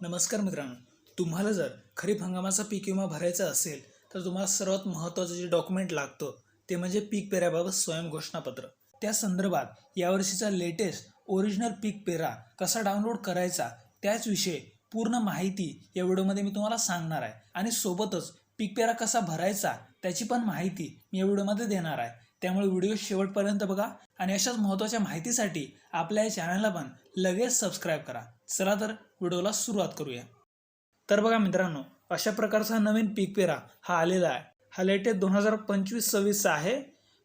नमस्कार मित्रांनो. तुम्हाला जर खरीप हंगामाचा पीक विमा भरायचा असेल तर तुम्हाला सर्वात महत्त्वाचं जे डॉक्युमेंट लागतं ते म्हणजे पीक पेऱ्याबाबत स्वयं घोषणापत्र. त्या संदर्भात यावर्षीचा लेटेस्ट ओरिजिनल पीक पेरा कसा डाउनलोड करायचा त्याचविषयी पूर्ण माहिती या व्हिडिओमध्ये मी तुम्हाला सांगणार आहे. आणि सोबतच पीक पेरा कसा भरायचा त्याची पण माहिती मी या व्हिडिओमध्ये देणार आहे. त्यामुळे व्हिडिओ शेवटपर्यंत बघा आणि अशाच महत्त्वाच्या माहितीसाठी आपल्या या चॅनलला पण लगेच सबस्क्राईब करा. चला तर व्हिडिओला सुरुवात करूया. तर बघा मित्रांनो अशा प्रकारचा हा नवीन पीक पेरा हा आलेला आहे. हा लेटेस्ट दोन हजार पंचवीस सव्वीसचा आहे.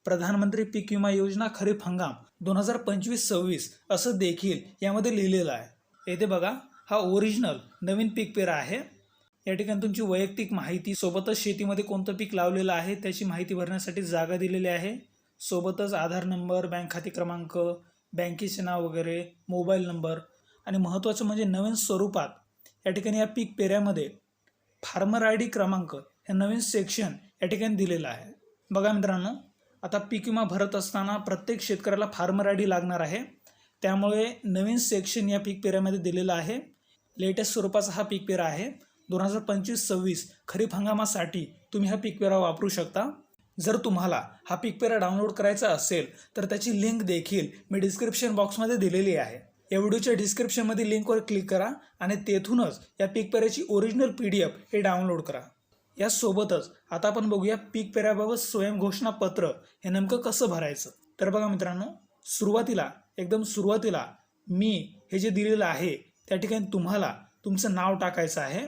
प्रधानमंत्री पीक विमा योजना खरीप हंगाम दोन हजार पंचवीस सव्वीस असं देखील यामध्ये लिहिलेलं आहे. येथे बघा हा ओरिजिनल नवीन पीक पेरा आहे. या ठिकाणी तुमची वैयक्तिक माहिती सोबतच शेतीमध्ये कोणतं पीक लावलेलं आहे त्याची माहिती भरण्यासाठी जागा दिलेली आहे. सोबतच आधार नंबर बँक खाते क्रमांक बँकेचे नाव वगैरे मोबाईल नंबर आणि महत्त्वाचं म्हणजे नवीन स्वरूपात या ठिकाणी या पीक पेऱ्यामध्ये फार्मर आय डी क्रमांक हे नवीन सेक्शन या ठिकाणी दिलेलं आहे. बघा मित्रांनो आता पीक विमा भरत असताना प्रत्येक शेतकऱ्याला फार्मर आय डी लागणार आहे. त्यामुळे नवीन सेक्शन या पीक पेऱ्यामध्ये दिलेलं आहे. लेटेस्ट स्वरूपाचा हा पीक पेरा आहे. दोन हजार पंचवीस सव्वीस खरीप हंगामासाठी तुम्ही हा पीक पेरा वापरू शकता. जर तुम्हाला हा पीक पेरा डाउनलोड करायचा असेल तर त्याची लिंक देखील मी डिस्क्रिप्शन बॉक्समध्ये दिलेली आहे. या व्हिडिओच्या डिस्क्रिप्शनमध्ये लिंकवर क्लिक करा आणि तेथूनच या पीक पेऱ्याची ओरिजिनल पी डी एफ हे डाउनलोड करा. यासोबतच आता आपण बघूया पीक पेऱ्याबाबत स्वयंघोषणापत्र हे नेमकं कसं भरायचं. तर बघा मित्रांनो सुरुवातीला एकदम सुरुवातीला मी हे जे दिलेलं आहे त्या ठिकाणी तुम्हाला तुमचं नाव टाकायचं आहे.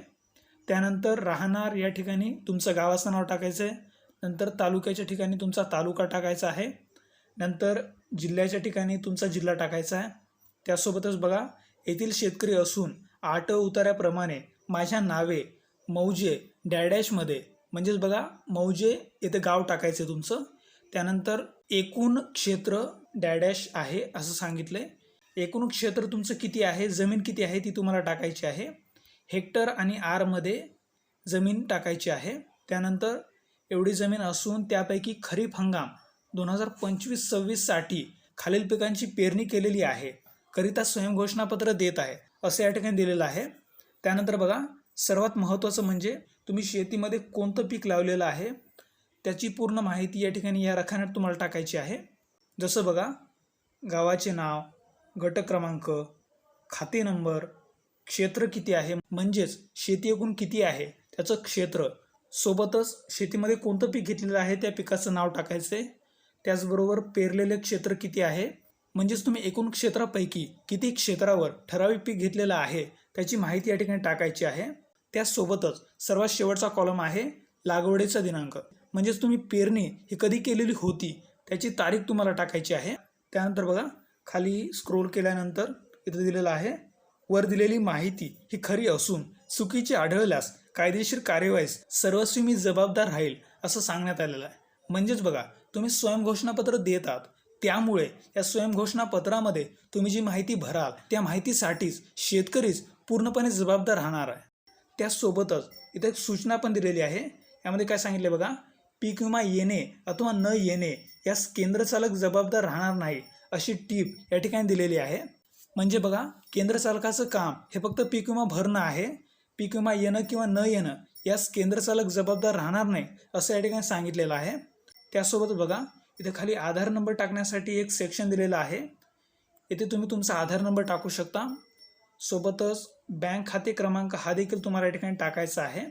त्यानंतर राहणार या ठिकाणी तुमचं गावाचं नाव टाकायचं आहे नंतर तालुक्याच्या ठिकाणी तुमचा तालुका टाकायचा आहे. नंतर जिल्ह्याच्या ठिकाणी तुमचा जिल्हा टाकायचा आहे. त्यासोबतच बघा येथील शेतकरी असून आट उतार्याप्रमाणे माझ्या नावे मौजे डॅडॅशमध्ये म्हणजेच बघा मौजे येथे गाव टाकायचं आहे तुमचं. त्यानंतर एकूण क्षेत्र डॅडॅश आहे असं सांगितलं आहे एकूण क्षेत्र तुमचं किती आहे? जमीन किती आहे? ती तुम्हाला टाकायची आहे. हेक्टर आणि आरमध्ये जमीन टाकायची आहे. त्यानंतर एवढी जमीन असून त्यापैकी खरीप हंगाम दोन हजार पंचवीस सव्वीससाठी खालील पिकांची पेरणी केलेली आहे. करिता स्वयंघोषणापत्र देत आहे असं या ठिकाणी दिलेलं आहे. त्यानंतर बघा सर्वात महत्त्वाचं म्हणजे तुम्ही शेतीमध्ये कोणतं पीक लावलेलं आहे त्याची पूर्ण माहिती या ठिकाणी या रखान्यात तुम्हाला टाकायची आहे. जसं बघा गावाचे नाव गट क्रमांक खाते नंबर क्षेत्र किती आहे म्हणजेच शेती एकूण किती आहे त्याचं क्षेत्र. सोबतच शेतीमध्ये कोणतं पीक घेतलेलं आहे त्या पिकाचं नाव टाकायचं आहे त्याचबरोबर पेरलेले क्षेत्र किती आहे म्हणजेच तुम्ही एकूण क्षेत्रापैकी किती क्षेत्रावर ठराविक पीक घेतलेलं आहे त्याची माहिती या ठिकाणी टाकायची आहे. त्याचसोबतच सर्वात शेवटचा कॉलम आहे लागवडीचा दिनांक. म्हणजेच तुम्ही पेरणी ही कधी केलेली होती त्याची तारीख तुम्हाला टाकायची आहे. त्यानंतर बघा खाली स्क्रोल केल्यानंतर इथं दिलेलं आहे वर दिलेली माहिती ही खरी असून चुकीची आढळल्यास कायदेशीर कार्यवाहीस सर्वस्वी मी जबाबदार राहील असं सांगण्यात आलेलं आहे. म्हणजेच बघा तुम्ही स्वयंघोषणापत्र देतात त्यामुळे या स्वयंघोषणापत्रामध्ये तुम्ही जी माहिती भराल त्या माहितीसाठीच शेतकरीच पूर्णपणे जबाबदार राहणार आहे. त्याचसोबतच इथे एक सूचना पण दिलेली आहे. यामध्ये काय सांगितले बघा पीक विमा येणे अथवा न येणे यास केंद्रचालक जबाबदार राहणार नाही अशी टीप या ठिकाणी दिलेली आहे. म्हणजे बघा केंद्रचालकाचं काम हे फक्त पीक विमा भरणं आहे. पीक विमा येणं किंवा न येणं यास केंद्रचालक जबाबदार राहणार नाही असं या ठिकाणी सांगितलेलं आहे. त्यासोबत बघा इथे खाली आधार नंबर टाकण्यासाठी एक सेक्शन दिलेलं आहे. इथे तुम्ही तुमचा आधार नंबर टाकू शकता. सोबतच बँक खाते क्रमांक हा देखील तुम्हाला या ठिकाणी टाकायचा आहे.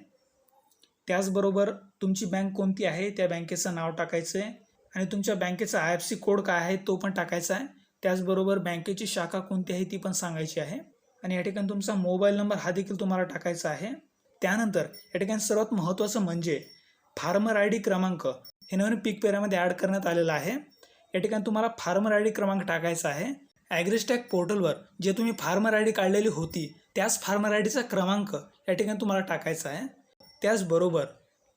त्याचबरोबर तुमची बँक कोणती आहे त्या बँकेचं नाव टाकायचं आहे. आणि तुमच्या बँकेचा आय एफ सी कोड काय आहे तो पण टाकायचा आहे. त्याचबरोबर बँकेची शाखा कोणती आहे ती पण सांगायची आहे. आणि या ठिकाणी तुमचा मोबाईल नंबर हा देखील तुम्हाला टाकायचा आहे. त्यानंतर या ठिकाणी सर्वात महत्त्वाचं म्हणजे फार्मर आय डी क्रमांक हे नवीन पीक पेऱ्यामध्ये ॲड करण्यात आलेलं आहे. या ठिकाणी तुम्हाला फार्मर आय डी क्रमांक टाकायचा आहे. ॲग्रिस्टॅक पोर्टलवर जे तुम्ही फार्मर आय डी काढलेली होती त्याच फार्मर आय डीचा क्रमांक या ठिकाणी तुम्हाला टाकायचा आहे. त्याचबरोबर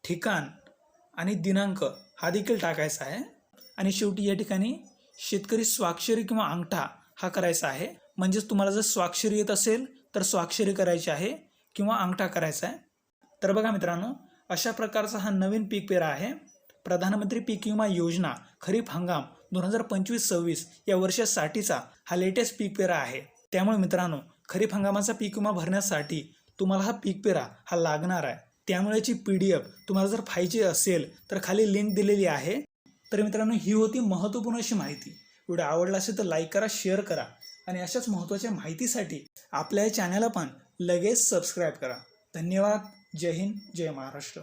ठिकाण आणि दिनांक हा देखील टाकायचा आहे. आणि शेवटी या ठिकाणी शेतकरी स्वाक्षरी किंवा अंगठा हा करायचा आहे. म्हणजेच तुम्हाला जर स्वाक्षरी येत असेल तर स्वाक्षरी करायची आहे किंवा अंगठा करायचा आहे. तर बघा मित्रांनो अशा प्रकारचा हा नवीन पीक पेरा आहे. प्रधानमंत्री पीक विमा योजना खरीप हंगाम दोन हजार पंचवीस सव्वीस या वर्षासाठीचा हा लेटेस्ट पीक पेरा आहे. त्यामुळे मित्रांनो खरीप हंगामाचा पीक विमा भरण्यासाठी तुम्हाला हा पीक पेरा हा लागणार आहे. त्यामुळेची पी डी एफ तुम्हाला जर पाहिजे असेल तर खाली लिंक दिलेली आहे. तर मित्रांनो ही होती महत्त्वपूर्ण अशी माहिती. व्हिडिओ आवडला असेल तर लाईक करा शेअर करा आणि अशाच महत्त्वाच्या माहितीसाठी आपल्या या चॅनलला पण लगेच सबस्क्राईब करा. धन्यवाद. जय हिंद जय महाराष्ट्र.